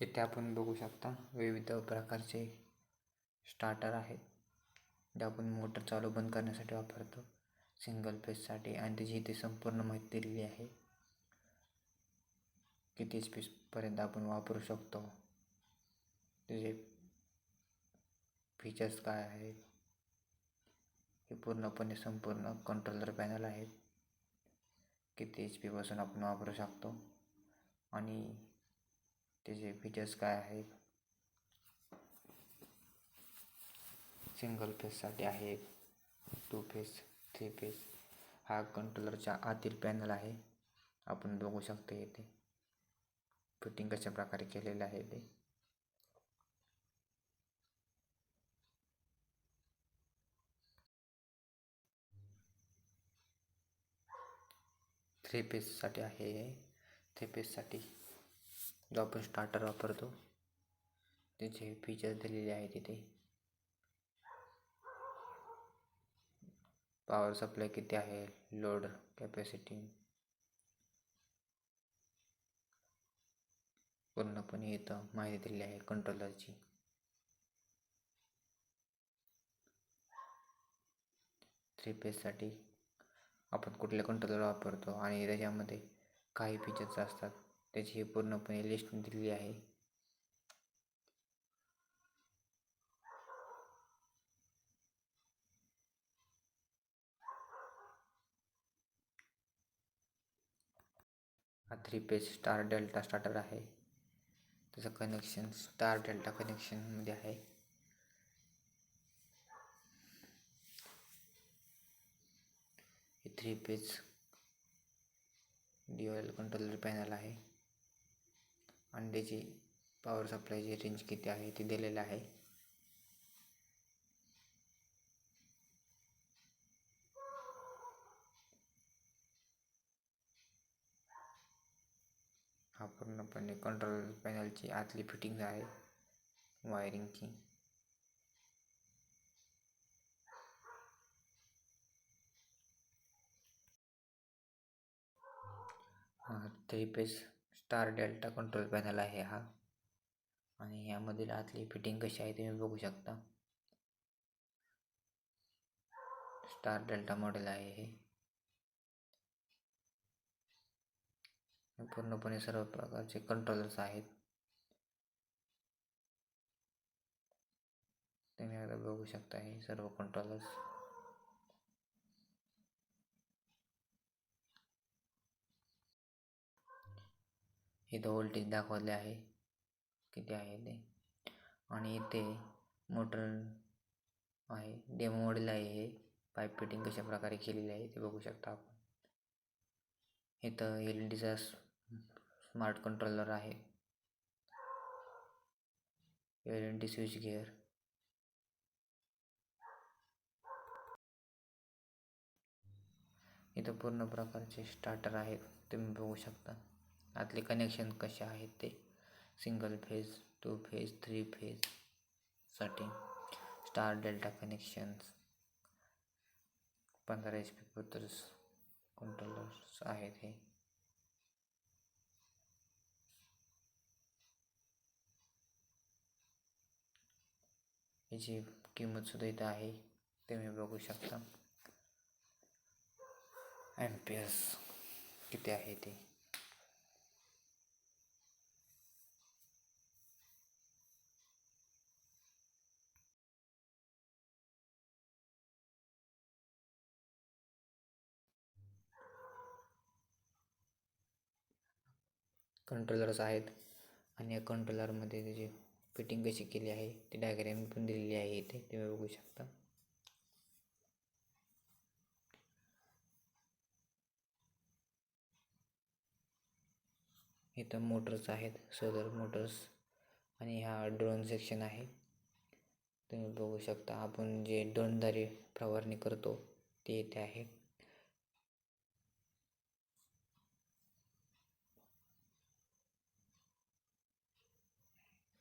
इथे आपण बघू शकता विविध प्रकारचे स्टार्टर आहेत. जे आपण मोटर चालू बंद करण्यासाठी वापरतो. सिंगल फेजसाठी आणि त्याची इथे संपूर्ण माहिती दिलेली आहे. किती एच आपण वापरू शकतो? त्याचे फीचर्स काय आहेत? हे पूर्णपणे संपूर्ण कंट्रोलर पॅनल आहेत. किती एच पीपासून आपण वापरू शकतो? आणि त्याचे फीचर्स काय आहेत सिंगल फेजसाठी आहे, टू फेस, थ्री फेस, हा कंट्रोलरच्या आतील पॅनल आहे. आपण बघू शकतो येथे फिटिंग कशा प्रकारे केलेलं आहे ते. थ्री पेजसाठी आहे. थ्री पेजसाठी जो आपण स्टार्टर वापरतो त्याचे फीचर्स दिलेले आहेत तिथे पॉवर सप्लाय किती आहे? लोड कॅपॅसिटी पूर्णपणे इथं माहिती दिलेली आहे कंट्रोलरची थ्री पेजसाठी आपण कुठले कंट्रोलर वापरतो आणि त्याच्यामध्ये काही फीचर्स असतात. त्याची पूर्णपणे लिस्ट दिलेली आहे. हा three phase star delta starter आहे. त्याचं कनेक्शन स्टार डेल्टा कनेक्शनमध्ये आहे. Three phase dual controller panel आहे. अंड्याची पॉवर सप्लायची रेंज किती आहे ते दिलेलं आहे. हा पूर्णपणे कंट्रोल पॅनलची आतली फिटिंग आहे वायरिंगची three phase star delta control panel आहे हा. आणि यामधील आतली फिटिंग कशी आहे तुम्ही बघू शकता. स्टार डेल्टा मॉडेल आहे हे पूर्णपणे सर्व प्रकारचे कंट्रोलर्स आहेत. तुम्ही आता बघू शकता हे सर्व कंट्रोलर्स. इथं व्होल्टेज दाखवले आहे. किती आहे ते? आणि इथे मोटर आहे. डेमो मॉडेल आहे हे. पाईप फिटिंग कशा प्रकारे केलेली आहे ते बघू शकता आपण. इथं एल ई डीचा स्मार्ट कंट्रोलर आहे. L E D switch gear. इथं पूर्ण प्रकारचे स्टार्टर आहेत. तुम्ही बघू शकता. आतले कनेक्शन कसे आहेत ते? Single phase two phase three फेजसाठी स्टार डेल्टा कनेक्शन्स पंधरा एच पी पुतर्स कंट्रोलर्स आहेत हे. याची किंमतसुद्धा इथं आहे तुम्ही बघू शकता. एम पी एस किती आहे ते? कंट्रोलर्स आहेत. आणि या कंट्रोलरमध्ये त्याची फिटिंग कशी केली आहे ती डायग्रॅम पण दिलेली आहे इथे. तुम्ही बघू शकता. इथं मोटर्स आहेत सोलर मोटर्स आणि हा ड्रोन सेक्शन आहे. तुम्ही बघू शकता आपण जे ड्रोनद्वारे फवारणी करतो ते इथे आहे.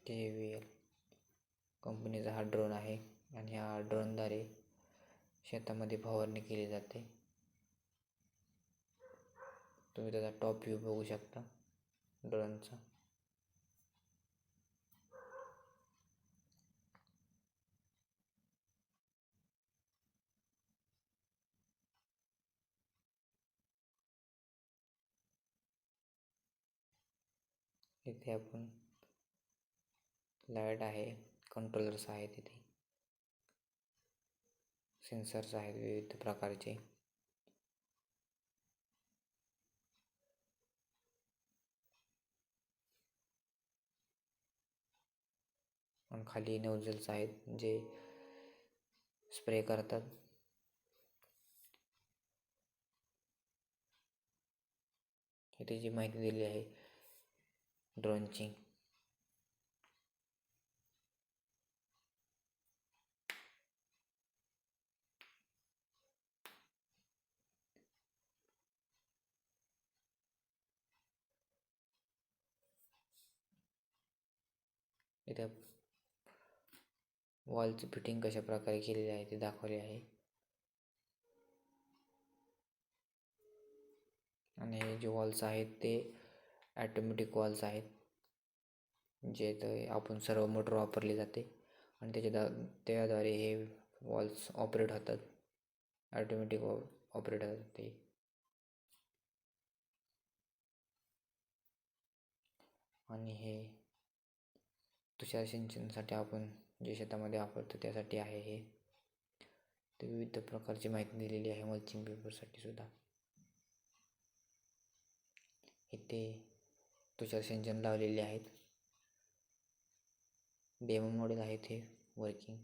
के व्ही एल कंपनीचा हा ड्रोन आहे आणि हा ड्रोनद्वारे शेतामध्ये फवारणी केली जाते. तुम्ही त्याचा टॉप व्ह्यू बघू शकता ड्रोनचा. इथे आपण लाइट आहे कंट्रोलर्स आहेत इथे सेन्सर्स आहेत विविध प्रकारचे. खाली नोझल्स आहेत जे स्प्रे करतात. इथे जी माहिती दिली आहे ड्रोनची इथं वॉलची फिटिंग कशा प्रकारे केलेली आहे ते दाखवले आहे. आणि हे जे वॉल्स आहेत ते ॲटोमॅटिक वॉल्स आहेत. जे तर आपण सर्व मोटर वापरली जाते. आणि त्याच्या दा त्याद्वारे हे वॉल्स ऑपरेट होतात. ॲटोमॅटिक ऑपरेट होतात ते. आणि हे तुषार सिंचनासाठी आपण जे शेतामध्ये वापरतो त्यासाठी आहे हे. ते विविध प्रकारची माहिती दिलेली आहे मल्चिंग पेपरसाठी सुद्धा. इथे तुषार सिंचन लावलेले आहेत. डेमो मॉडेल आहेत हे वर्किंग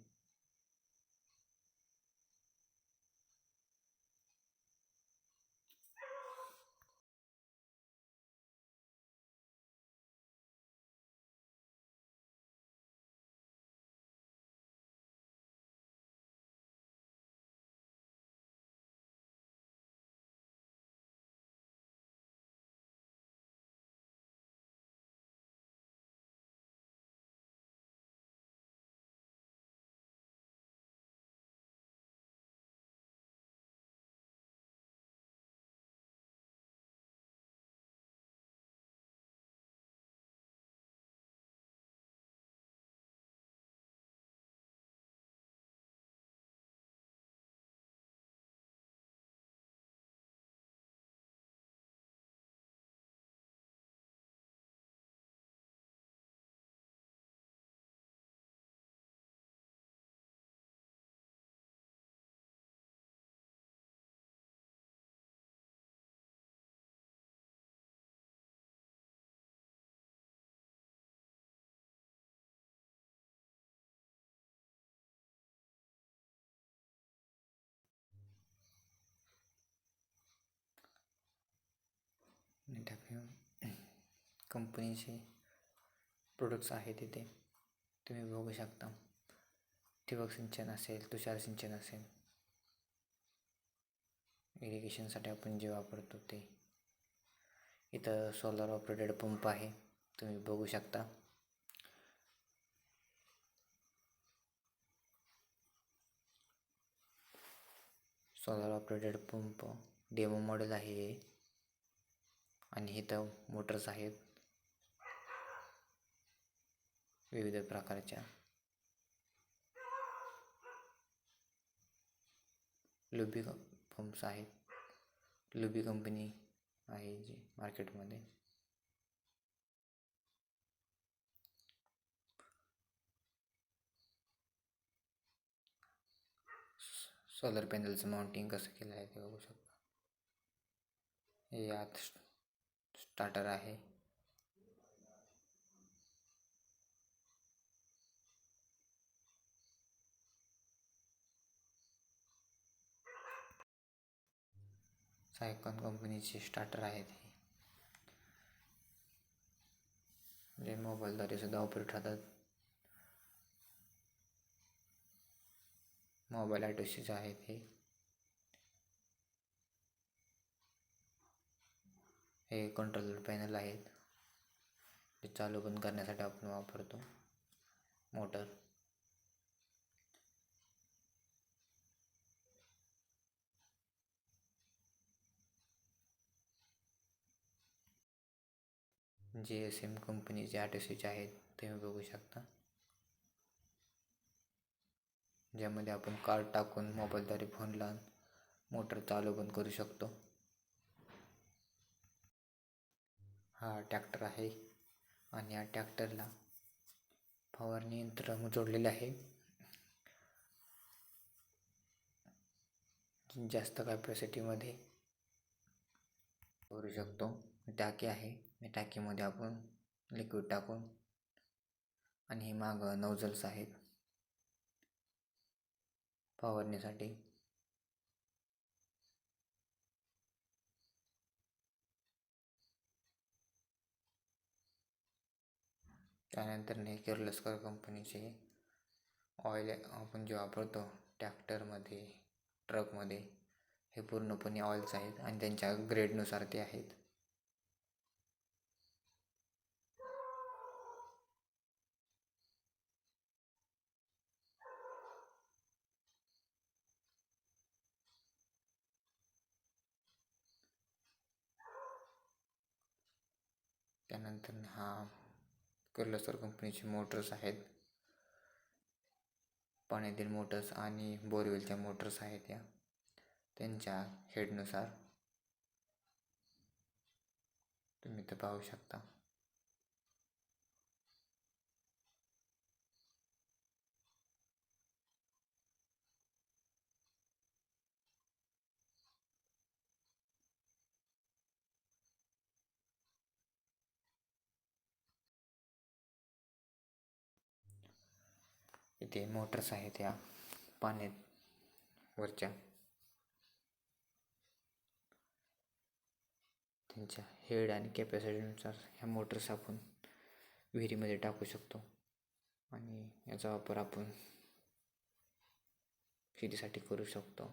कंपनीचे प्रोडक्ट्स आहेत इथे तुम्ही बघू शकता. ठिबक सिंचन असेल तुषार सिंचन असेल. इरिगेशनसाठी आपण जे वापरतो ते. इथं सोलर ऑपरेटेड पंप आहे. तुम्ही बघू शकता. Solar operated pump demo model आहे आणि इथं मोटर्स आहेत. विविध प्रकारच्या. लुबी पंप्स आहेत. लुबी कंपनी आहे जी मार्केट मार्केटमध्ये सोलर पॅनलचं माउंटिंग कसं ते हे आत स्टार्टर आहे. सायकॉन कंपनीचे स्टार्टर आहेत हे. जे मोबाईलद्वारे सुद्धा ऑपरेट होतात मोबाईल ॲटोशीच आहेत हे. हे कंट्रोलर पॅनल आहेत. ते चालू बंद करण्यासाठी आपण वापरतो. मोटर. जे एस एम कंपनीचे ऑटो स्विच आहेत तुम्ही बघू शकता. ज्यामध्ये आपण कार्ड टाकून मोबाईलद्वारे फोन लावून मोटर चालू बंद करू शकतो. हा ट्रॅक्टर आहे आणि या ट्रॅक्टरला फवारणी यंत्र जोडलेले आहे. जास्त कॅपॅसिटीमध्ये करू शकतो. टाकी आहे. या टाकीमध्ये आपण लिक्विड टाकून आणि हे मागं नोझल्स आहेत फवारणीसाठी त्यानंतर हे किर्लोस्कर कंपनीचे ऑइल आपण जे वापरतो ट्रॅक्टरमध्ये ट्रकमध्ये हे पूर्णपणे ऑइल्स आहेत आणि त्यांच्या ग्रेडनुसार ते आहेत. त्यानंतर हा किर्लोस्कर कंपनीचे मोटर्स आहेत. पाण्यातील मोटर्स आणि बोरवेलच्या मोटर्स आहेत या. त्यांच्या हेडनुसार तुम्ही इथं पाहू शकता. इथे मोटर्स आहेत या पाण्यात वरच्या. त्यांच्या हेड आणि कॅपॅसिटीनुसार ह्या मोटर्स आपण विहिरीमध्ये टाकू शकतो. आणि याचा वापर आपण शेतीसाठी करू शकतो.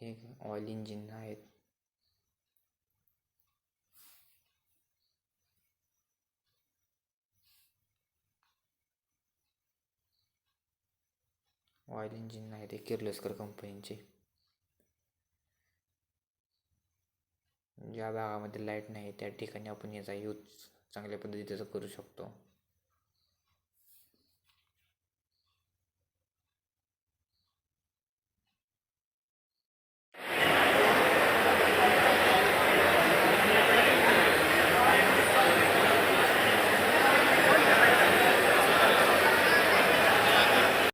हे ऑइल इंजिन आहेत. ऑइल इंजिन आहे ते किर्लोस्कर कंपनीचे ज्या भागामध्ये लाइट नाही त्या ठिकाणी आपण याचा यूज चांगल्या पद्धतीचा करू शकतो.